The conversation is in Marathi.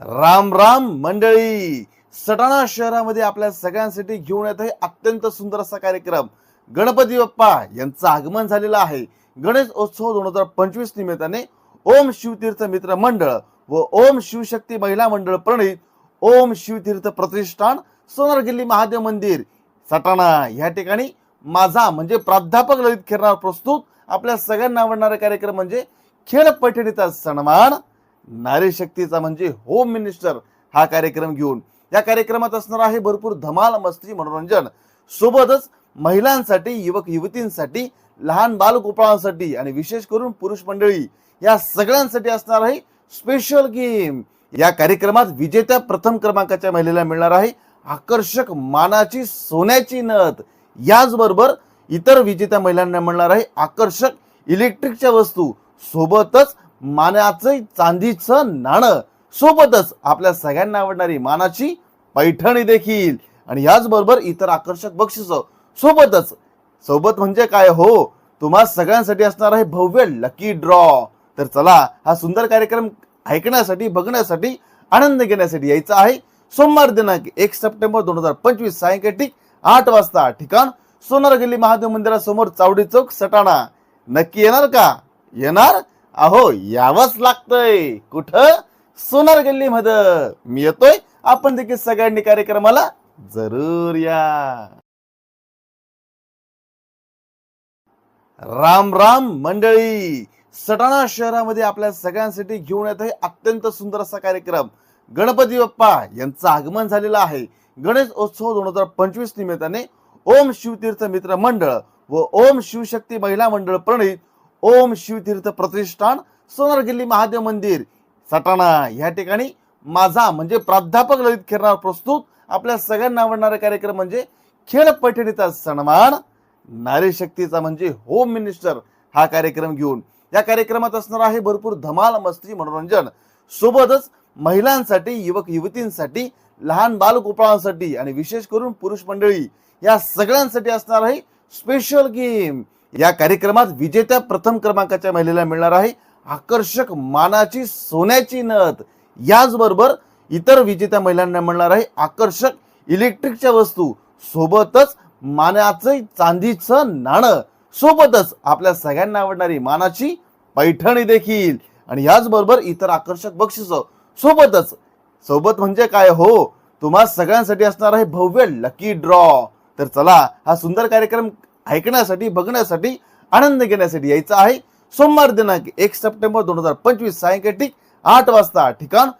राम राम मंडळी. सटाणा शहरामध्ये आपल्या सगळ्यांसाठी घेऊन येत आहे अत्यंत सुंदर असा कार्यक्रम. गणपती बाप्पा यांचं आगमन झालेलं आहे. गणेश उत्सव दोन हजार पंचवीस निमित्ताने ओम शिवतीर्थ मित्र मंडळ व ओम शिवशक्ती महिला मंडळ प्रणित ओम शिवतीर्थ प्रतिष्ठान सोनारगिल्ली महादेव मंदिर. सटाणा या ठिकाणी माझा म्हणजे प्राध्यापक ललित खेरणार प्रस्तुत आपल्या सगळ्यांना आवडणारा कार्यक्रम म्हणजे खेळ पैठणीचा सन्मान. नारी शक्तीचा म्हणजे होम मिनिस्टर हा कार्यक्रम घेऊन. या कार्यक्रमात असणार आहे भरपूर धमाल मस्ती मनोरंजन. सोबतच महिलांसाठी युवक युवतींसाठी लहान बालगोपाळांसाठी आणि विशेष करून पुरुष मंडळी या सगळ्यांसाठी असणार आहे स्पेशल गेम या कार्यक्रमात विजेत्या प्रथम क्रमांकाच्या महिलेला मिळणार आहे आकर्षक मानाची सोन्याची नथ. याचबरोबर इतर विजेत्या महिलांना मिळणार आहे आकर्षक इलेक्ट्रिकच्या वस्तू. सोबतच मानाचं चांदीचं नाणं सोबतच आपल्या सगळ्यांना आवडणारी मानाची पैठणी देखील. आणि याचबरोबर इतर आकर्षक बक्षिस सोबतच. सोबत म्हणजे काय हो? तुम्हा सगळ्यांसाठी असणार आहे भव्य लकी ड्रॉ तर चला हा सुंदर कार्यक्रम ऐकण्यासाठी बघण्यासाठी आनंद घेण्यासाठी यायचा आहे. सोमवार दिनांक एक सप्टेंबर दोन हजार पंचवीस सायंकाळी ठीक आठ वाजता ठिकाण सोनार गल्ली महादेव मंदिरासमोर चावडी चौक सटाणा. नक्की येणार का? येणार? अहो यावंच लागतंय. कुठं? सोनार गल्ली मध्ये मी येतोय. आपण देखील सगळ्यांनी कार्यक्रमाला जरूर या. राम राम मंडळी. सटाणा शहरामध्ये आपल्या सगळ्यांसाठी घेऊन येत आहे अत्यंत सुंदर असा कार्यक्रम. गणपती बाप्पा यांचं आगमन झालेलं आहे. गणेश उत्सव दोन हजार पंचवीस निमित्ताने ओम शिवतीर्थ मित्र मंडळ व ओम शिवशक्ती महिला मंडळ प्रणित ओम शिवतीर्थ प्रतिष्ठान सोनारगिल्ली महादेव मंदिर. सटाणा. या ठिकाणी माझा म्हणजे प्राध्यापक ललित खेरणार प्रस्तुत आपल्या सगळ्यांना आवडणारा कार्यक्रम म्हणजे खेळ पैठणीचा सन्मान. नारी शक्तीचा म्हणजे होम मिनिस्टर हा कार्यक्रम घेऊन. या कार्यक्रमात असणार आहे भरपूर धमाल मस्ती मनोरंजन. सोबतच महिलांसाठी युवक युवतींसाठी लहान बालगोपाळांसाठी आणि विशेष करून पुरुष मंडळी या सगळ्यांसाठी असणार आहे स्पेशल गेम या कार्यक्रमात विजेत्या प्रथम क्रमांकाच्या महिलेला मिळणार आहे. आकर्षक मानाची सोन्याची नथ. याचबरोबर इतर विजेत्या महिलांना मिळणार आहे. आकर्षक इलेक्ट्रिकच्या वस्तू. सोबतच मानाचं चांदीचं नाणं. सोबतच आपल्या सगळ्यांना आवडणारी मानाची पैठणी देखील. आणि याचबरोबर इतर आकर्षक बक्षिस. सोबतच सोबत म्हणजे काय हो? तुम्हा सगळ्यांसाठी असणार आहे भव्य लकी ड्रॉ तर चला हा सुंदर कार्यक्रम ऐकण्यासाठी बघण्यासाठी आनंद घेण्यासाठी यायचा आहे. सोमवार दिनांक एक सप्टेंबर दोन हजार पंचवीस सायंकाळी ठीक आठ वाजता ठिकाण